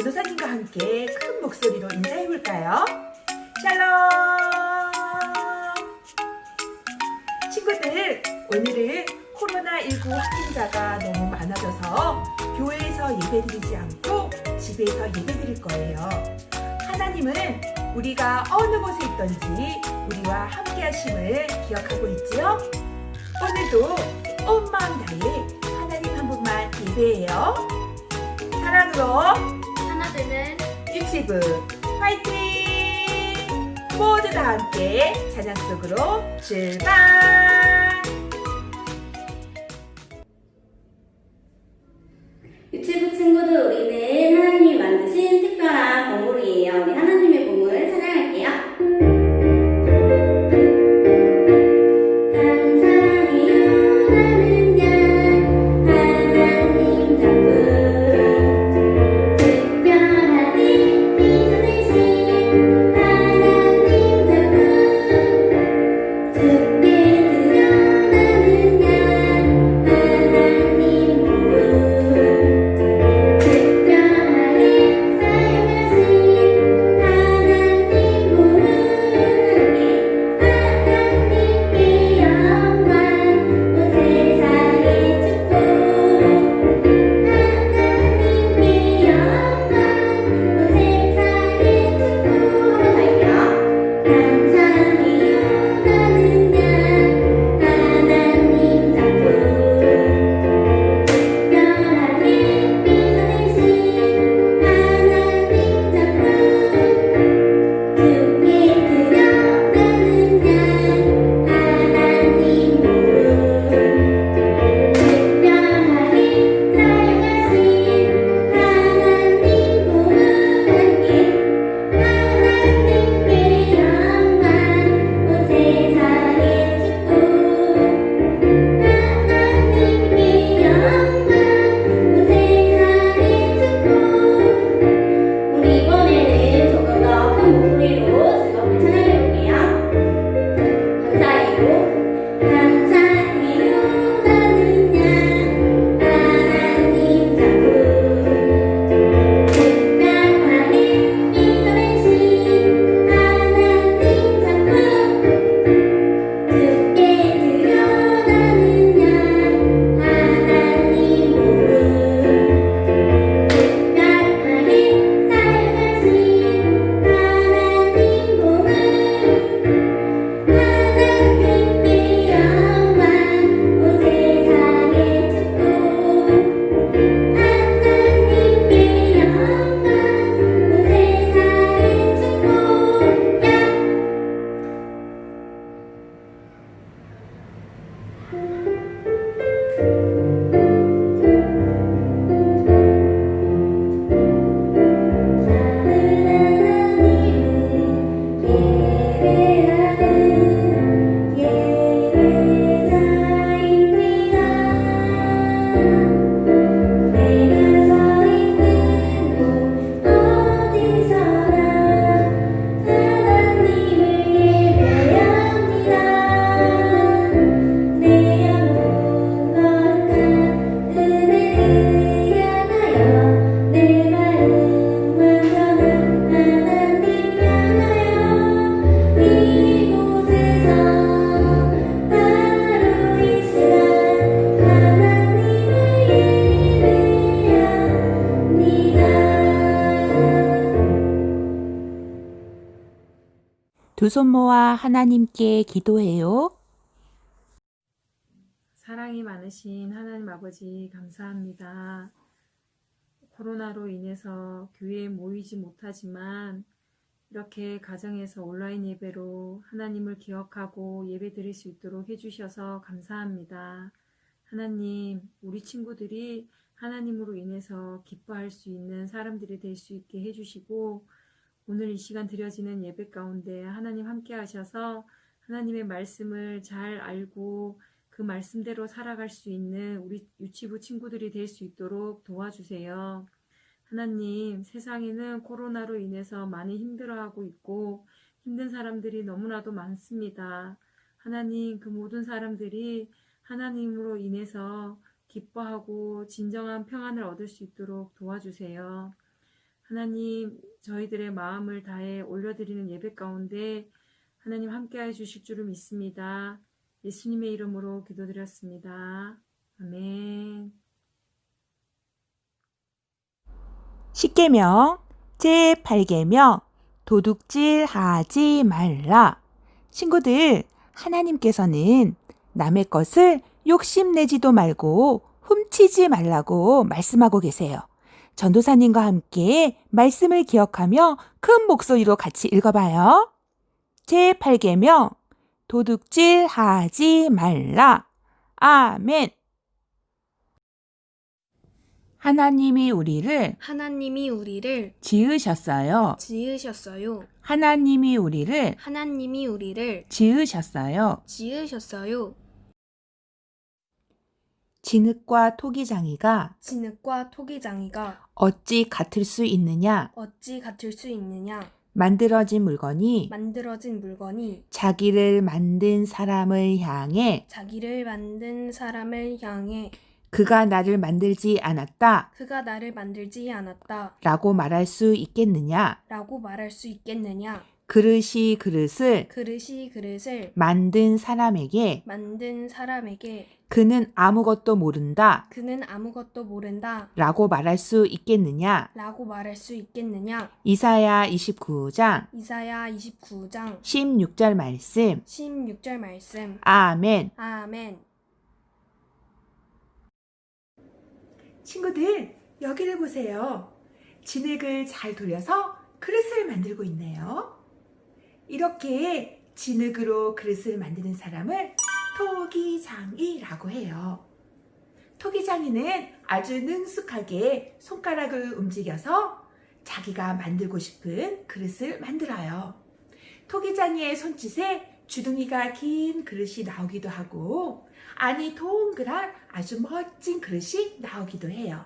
전도사님과 함께 큰 목소리로 인사해 볼까요? 샬롬! 친구들, 오늘은 코로나19 확진자가 너무 많아져서 교회에서 예배드리지 않고 집에서 예배드릴 거예요. 하나님은 우리가 어느 곳에 있든지 우리와 함께 하심을 기억하고 있지요? 오늘도 온 마음 다해 하나님 한 분만 예배해요. 사랑으로 되는 유치부 화이팅! 모두 다 함께 찬양 속으로 출발! 손 모아 하나님께 기도해요. 사랑이 많으신 하나님 아버지 감사합니다. 코로나로 인해서 교회에 모이지 못하지만 이렇게 가정에서 온라인 예배로 하나님을 기억하고 예배 드릴 수 있도록 해주셔서 감사합니다. 하나님, 우리 친구들이 하나님으로 인해서 기뻐할 수 있는 사람들이 될 수 있게 해주시고 오늘 이 시간 드려지는 예배 가운데 하나님 함께 하셔서 하나님의 말씀을 잘 알고 그 말씀대로 살아갈 수 있는 우리 유치부 친구들이 될 수 있도록 도와주세요. 하나님, 세상에는 코로나로 인해서 많이 힘들어하고 있고 힘든 사람들이 너무나도 많습니다. 하나님, 그 모든 사람들이 하나님으로 인해서 기뻐하고 진정한 평안을 얻을 수 있도록 도와주세요. 하나님, 저희들의 마음을 다해 올려드리는 예배 가운데 하나님 함께해 주실 줄을 믿습니다. 예수님의 이름으로 기도드렸습니다. 아멘. 십계명 제8계명 도둑질 하지 말라. 친구들, 하나님께서는 남의 것을 욕심내지도 말고 훔치지 말라고 말씀하고 계세요. 전도사님과 함께 말씀을 기억하며 큰 목소리로 같이 읽어봐요. 제8계명 도둑질 하지 말라. 아멘. 하나님이 우리를 하나님이 우리를 지으셨어요. 지으셨어요. 하나님이 우리를 하나님이 우리를 지으셨어요. 지으셨어요. 진흙과 토기장이가 진흙과 토기장이가 어찌 같을 수 있느냐? 어찌 같을 수 있느냐? 만들어진 물건이 만들어진 물건이 자기를 만든 사람을 향해 자기를 만든 사람을 향해 그가 나를 만들지 않았다 그가 나를 만들지 않았다 라고 말할 수 있겠느냐? 라고 말할 수 있겠느냐? 그릇이 그릇을 그릇이 그릇을 만든 사람에게 만든 사람에게 그는 아무것도 모른다 그는 아무것도 모른다 라고 말할 수 있겠느냐? 라고 말할 수 있겠느냐? 이사야 29장 이사야 29장 16절 말씀 16절 말씀 아멘 아멘 친구들, 여기를 보세요. 진흙을 잘 돌려서 그릇을 만들고 있네요. 이렇게 진흙으로 그릇을 만드는 사람을 토기장이라고 해요. 토기장이는 아주 능숙하게 손가락을 움직여서 자기가 만들고 싶은 그릇을 만들어요. 토기장이의 손짓에 주둥이가 긴 그릇이 나오기도 하고 안이 동그란 아주 멋진 그릇이 나오기도 해요.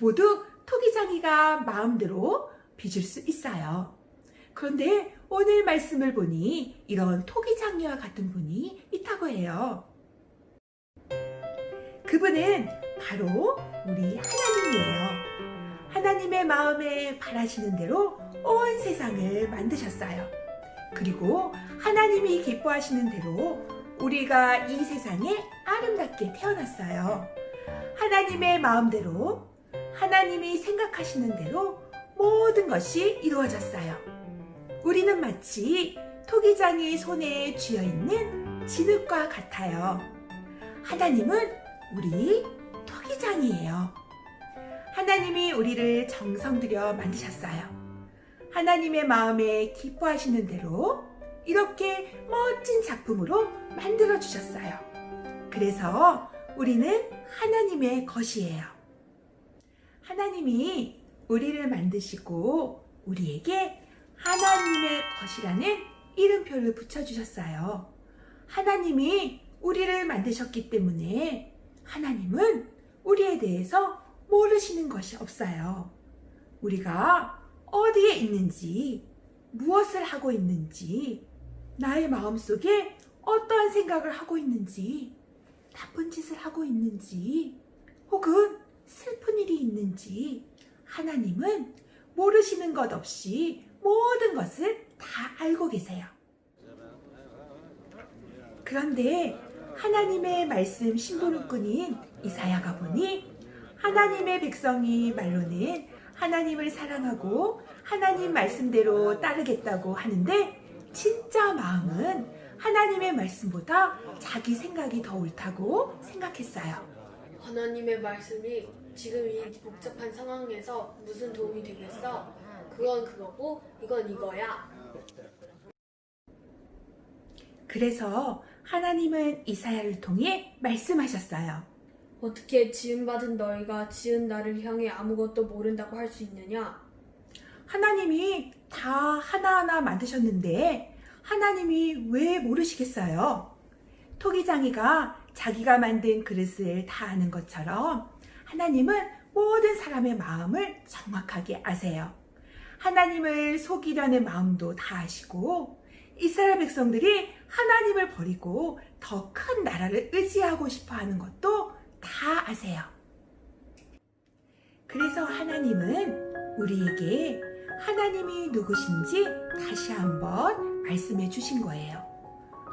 모두 토기장이가 마음대로 빚을 수 있어요. 그런데 오늘 말씀을 보니 이런 토기장이와 같은 분이 있다고 해요. 그분은 바로 우리 하나님이에요. 하나님의 마음에 바라시는 대로 온 세상을 만드셨어요. 그리고 하나님이 기뻐하시는 대로 우리가 이 세상에 아름답게 태어났어요. 하나님의 마음대로 하나님이 생각하시는 대로 모든 것이 이루어졌어요. 우리는 마치 토기장이 손에 쥐어 있는 진흙과 같아요. 하나님은 우리 토기장이에요. 하나님이 우리를 정성 들여 만드셨어요. 하나님의 마음에 기뻐하시는 대로 이렇게 멋진 작품으로 만들어 주셨어요. 그래서 우리는 하나님의 것이에요. 하나님이 우리를 만드시고 우리에게 하나님의 것이라는 이름표를 붙여주셨어요. 하나님이 우리를 만드셨기 때문에 하나님은 우리에 대해서 모르시는 것이 없어요. 우리가 어디에 있는지, 무엇을 하고 있는지, 나의 마음속에 어떠한 생각을 하고 있는지, 나쁜 짓을 하고 있는지, 혹은 슬픈 일이 있는지, 하나님은 모르시는 것 없이 모든 것을 다 알고 계세요. 그런데 하나님의 말씀 신도는꾼인 이사야가 보니 하나님의 백성이 말로는 하나님을 사랑하고 하나님 말씀대로 따르겠다고 하는데 진짜 마음은 하나님의 말씀보다 자기 생각이 더 옳다고 생각했어요. 하나님의 말씀이 지금 이 복잡한 상황에서 무슨 도움이 되겠어? 그건 그거고 이건 이거야. 그래서 하나님은 이사야를 통해 말씀하셨어요. 어떻게 지음받은 너희가 지은 나를 향해 아무것도 모른다고 할 수 있느냐? 하나님이 다 하나하나 만드셨는데 하나님이 왜 모르시겠어요? 토기장이가 자기가 만든 그릇을 다 아는 것처럼 하나님은 모든 사람의 마음을 정확하게 아세요. 하나님을 속이려는 마음도 다 아시고 이스라엘 백성들이 하나님을 버리고 더 큰 나라를 의지하고 싶어 하는 것도 다 아세요. 그래서 하나님은 우리에게 하나님이 누구신지 다시 한번 말씀해 주신 거예요.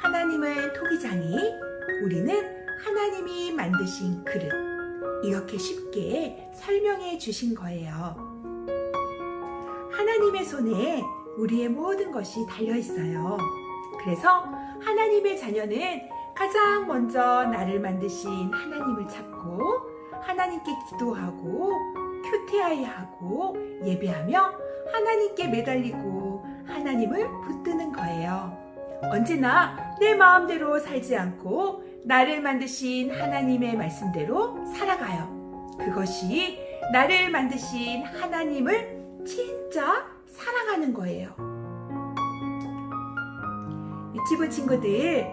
하나님은 토기장이, 우리는 하나님이 만드신 그릇. 이렇게 쉽게 설명해 주신 거예요. 하나님의 손에 우리의 모든 것이 달려 있어요. 그래서 하나님의 자녀는 가장 먼저 나를 만드신 하나님을 찾고 하나님께 기도하고 큐티하이하고 예배하며 하나님께 매달리고 하나님을 붙드는 거예요. 언제나 내 마음대로 살지 않고 나를 만드신 하나님의 말씀대로 살아가요. 그것이 나를 만드신 하나님을 진짜 사랑하는 거예요. 유치부 친구들,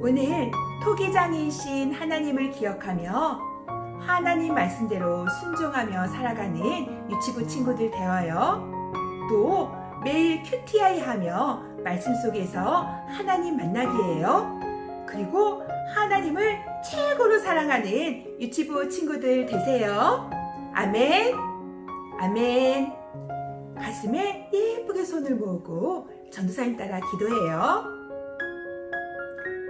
오늘 토기장이신 하나님을 기억하며 하나님 말씀대로 순종하며 살아가는 유치부 친구들 되어요. 또 매일 큐티아이 하며 말씀 속에서 하나님 만나기예요. 그리고 하나님을 최고로 사랑하는 유치부 친구들 되세요. 아멘. 아멘. 가슴에 예쁘게 손을 모으고 전도사님 따라 기도해요.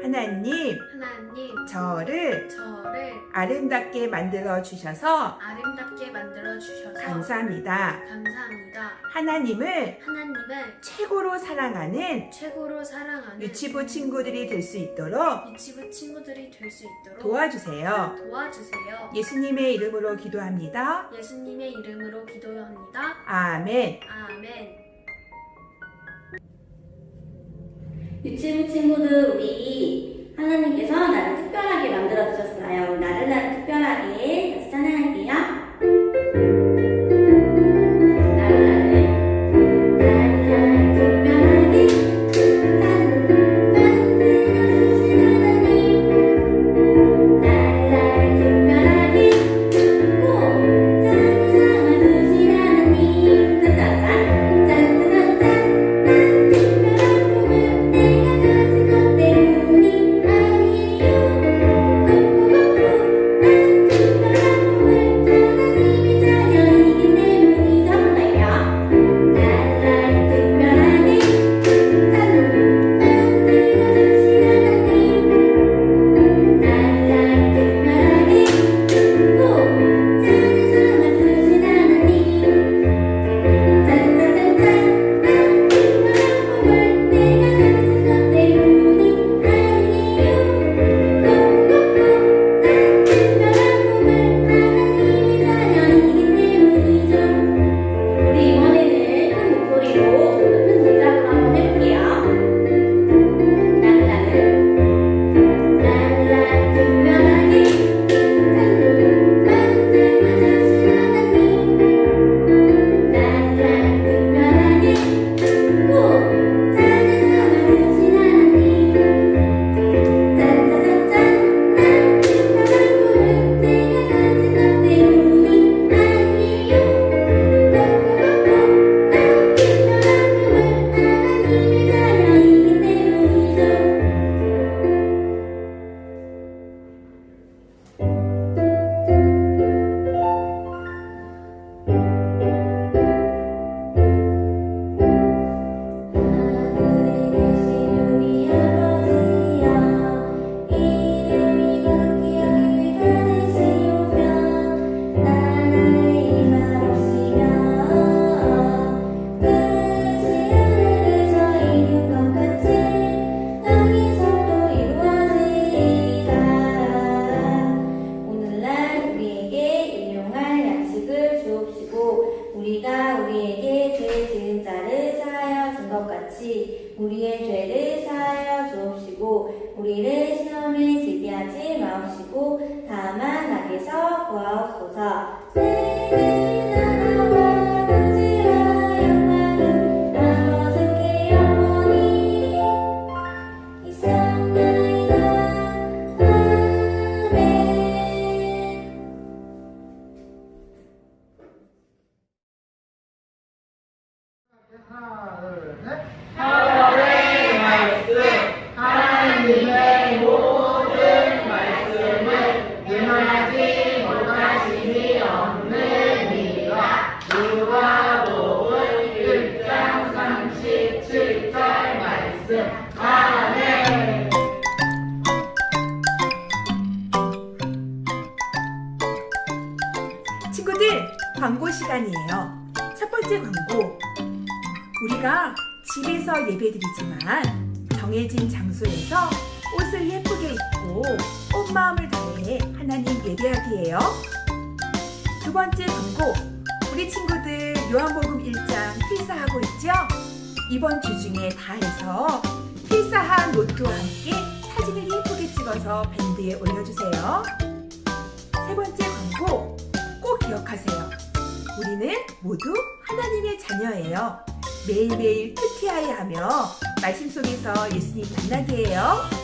하나님, 하나님, 저를 저를 아름답게 만들어 주셔서 아름답게 만들어 주셔서 감사합니다. 감사합니다. 하나님을 하나님을 최고로 사랑하는 최고로 사랑하는 유치부 친구들이 될 수 있도록 유치부 친구들이 될 수 있도록 도와주세요. 도와주세요. 예수님의 이름으로 기도합니다. 예수님의 이름으로 기도합니다. 아멘. 아멘. 유치부 친구들 우리 하나님께서 나를 특별하게 만들어 주셨어요. 나를 나를 특별하게 광고. 우리가 집에서 예배드리지만 정해진 장소에서 옷을 예쁘게 입고 온 마음을 다해 하나님 예배하기예요. 두 번째 광고. 우리 친구들 요한복음 1장 필사하고 있죠? 이번 주 중에 다 해서 필사한 노트와 함께 사진을 예쁘게 찍어서 밴드에 올려주세요. 세 번째 광고 꼭 기억하세요. 우리는 모두 하나님의 자녀예요. 매일매일 큐티하이 하며 말씀 속에서 예수님 만나기예요.